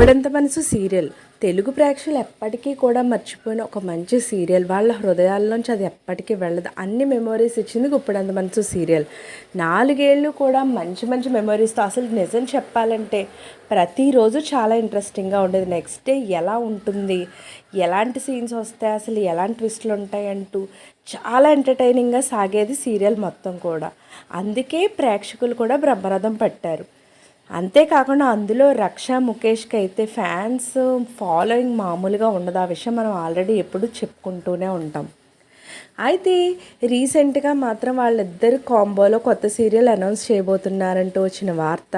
గుప్పెడంత మనసు సీరియల్. తెలుగు ప్రేక్షకులు ఎప్పటికీ కూడా మర్చిపోయిన ఒక మంచి సీరియల్. వాళ్ళ హృదయాల్లోంచి అది ఎప్పటికీ వెళ్ళదు. అన్ని మెమొరీస్ ఇచ్చింది గుప్పెడంత మనసు సీరియల్. నాలుగేళ్ళు కూడా మంచి మంచి మెమొరీస్తో అసలు నిజం చెప్పాలంటే ప్రతిరోజు చాలా ఇంట్రెస్టింగ్గా ఉండేది. నెక్స్ట్ డే ఎలా ఉంటుంది? ఎలాంటి సీన్స్ వస్తాయి? అసలు ఎలాంటి ట్విస్ట్లు ఉంటాయి అంటూ చాలా ఎంటర్టైనింగ్గా సాగేది సీరియల్ మొత్తం కూడా. అందుకే ప్రేక్షకులు కూడా బ్రహ్మరథం పట్టారు. అంతేకాకుండా అందులో రక్ష ముఖేష్కి అయితే ఫ్యాన్స్ ఫాలోయింగ్ మామూలుగా ఉండదు. ఆ విషయం మనం ఆల్రెడీ ఎప్పుడు చెప్పుకుంటూనే ఉంటాం. అయితే రీసెంట్గా మాత్రం వాళ్ళిద్దరు కాంబోలో కొత్త సీరియల్ అనౌన్స్ చేయబోతున్నారంటూ వచ్చిన వార్త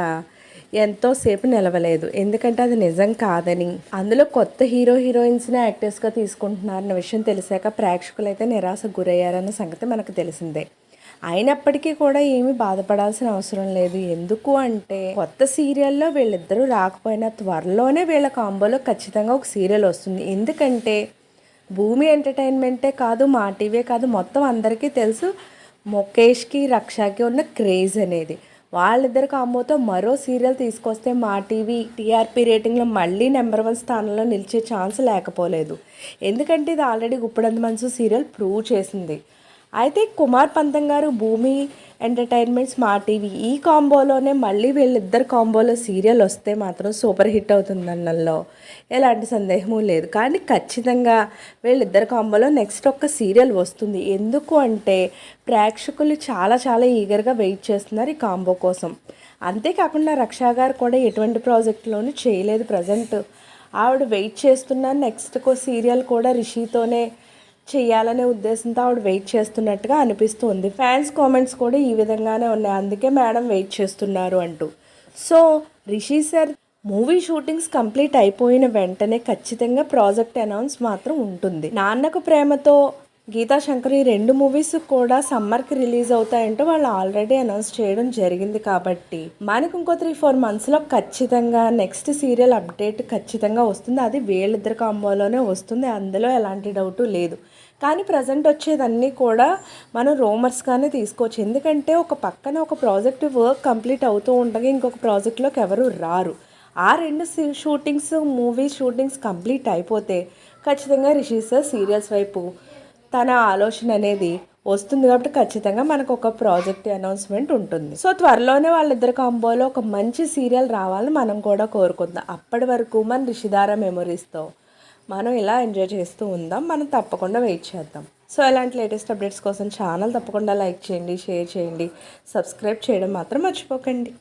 ఎంతోసేపు నిలవలేదు. ఎందుకంటే అది నిజం కాదని. అందులో కొత్త హీరో హీరోయిన్స్ని యాక్టర్స్గా తీసుకుంటున్నారన్న విషయం తెలిసాక ప్రేక్షకులైతే నిరాశ గురయ్యారన్న సంగతి మనకు తెలిసిందే. అయినప్పటికీ కూడా ఏమీ బాధపడాల్సిన అవసరం లేదు. ఎందుకు అంటే కొత్త సీరియల్లో వీళ్ళిద్దరూ రాకపోయినా త్వరలోనే వీళ్ళ కాంబోలో ఖచ్చితంగా ఒక సీరియల్ వస్తుంది. ఎందుకంటే భూమి ఎంటర్టైన్మెంటే కాదు మా టీవీ కాదు మొత్తం అందరికీ తెలుసు ముఖేష్కి రక్షకి ఉన్న క్రేజ్ అనేది. వాళ్ళిద్దరు కాంబోతో మరో సీరియల్ తీసుకొస్తే మా టీవీ టీఆర్పీ రేటింగ్లో మళ్ళీ నెంబర్ వన్ స్థానంలో నిలిచే ఛాన్స్ లేకపోలేదు. ఎందుకంటే ఇది ఆల్రెడీ గుప్పడంత మనసు సీరియల్ ప్రూవ్ చేసింది. అయితే కుమార్ పంతం గారు భూమి ఎంటర్టైన్మెంట్స్ మా టీవీ ఈ కాంబోలోనే మళ్ళీ వీళ్ళిద్దరు కాంబోలో సీరియల్ వస్తే మాత్రం సూపర్ హిట్ అవుతుందన్నలో ఎలాంటి సందేహము లేదు. కానీ ఖచ్చితంగా వీళ్ళిద్దరు కాంబోలో నెక్స్ట్ ఒక్క సీరియల్ వస్తుంది. ఎందుకు అంటే ప్రేక్షకులు చాలా చాలా ఈగర్గా వెయిట్ చేస్తున్నారు ఈ కాంబో కోసం. అంతేకాకుండా రక్షా గారు కూడా ఎటువంటి ప్రాజెక్టులోనూ చేయలేదు ప్రజెంట్. ఆవిడ వెయిట్ చేస్తున్న నెక్స్ట్ సీరియల్ కూడా రిషితోనే చేయాలనే ఉద్దేశంతో ఆవిడ వెయిట్ చేస్తున్నట్టుగా అనిపిస్తుంది. ఫ్యాన్స్ కామెంట్స్ కూడా ఈ విధంగానే ఉన్నాయి. అందుకే మేడం వెయిట్ చేస్తున్నారు అంటూ. So Rishi sir movie shootings complete అయిపోయిన వెంటనే ఖచ్చితంగా ప్రాజెక్ట్ అనౌన్స్ మాత్రం ఉంటుంది. నాన్నకు ప్రేమతో గీతా శంకర్ ఈ రెండు మూవీస్ కూడా సమ్మర్కి రిలీజ్ అవుతాయంటూ వాళ్ళు ఆల్రెడీ అనౌన్స్ చేయడం జరిగింది కాబట్టి. మనకు ఇంకో త్రీ ఫోర్ మంత్స్లో ఖచ్చితంగా నెక్స్ట్ సీరియల్ అప్డేట్ ఖచ్చితంగా వస్తుంది. అది వీళ్ళిద్దరు కాంబోలోనే వస్తుంది. అందులో ఎలాంటి డౌటు లేదు. కానీ ప్రజెంట్ వచ్చేదన్నీ కూడా మనం రోమర్స్గానే తీసుకోవచ్చు. ఎందుకంటే ఒక పక్కన ఒక ప్రాజెక్ట్ వర్క్ కంప్లీట్ అవుతూ ఉండగా ఇంకొక ప్రాజెక్ట్లోకి ఎవరు రారు. ఆ రెండు షూటింగ్స్ మూవీ షూటింగ్స్ కంప్లీట్ అయిపోతే ఖచ్చితంగా రిషి సార్ సీరియల్స్ వైపు తన ఆలోచన అనేది వస్తుంది కాబట్టి ఖచ్చితంగా మనకు ఒక ప్రాజెక్ట్ అనౌన్స్మెంట్ ఉంటుంది. సో త్వరలోనే వాళ్ళిద్దరు కాంబోలో ఒక మంచి సీరియల్ రావాలని మనం కూడా కోరుకుందాం. అప్పటి వరకు మన రిషిధార మెమొరీస్తో మనం ఇలా ఎంజాయ్ చేస్తూ ఉందాం. మనం తప్పకుండా వెయిట్ చేద్దాం. సో ఇలాంటి లేటెస్ట్ అప్డేట్స్ కోసం ఛానల్ తప్పకుండా లైక్ చేయండి షేర్ చేయండి. సబ్స్క్రైబ్ చేయడం మాత్రం మర్చిపోకండి.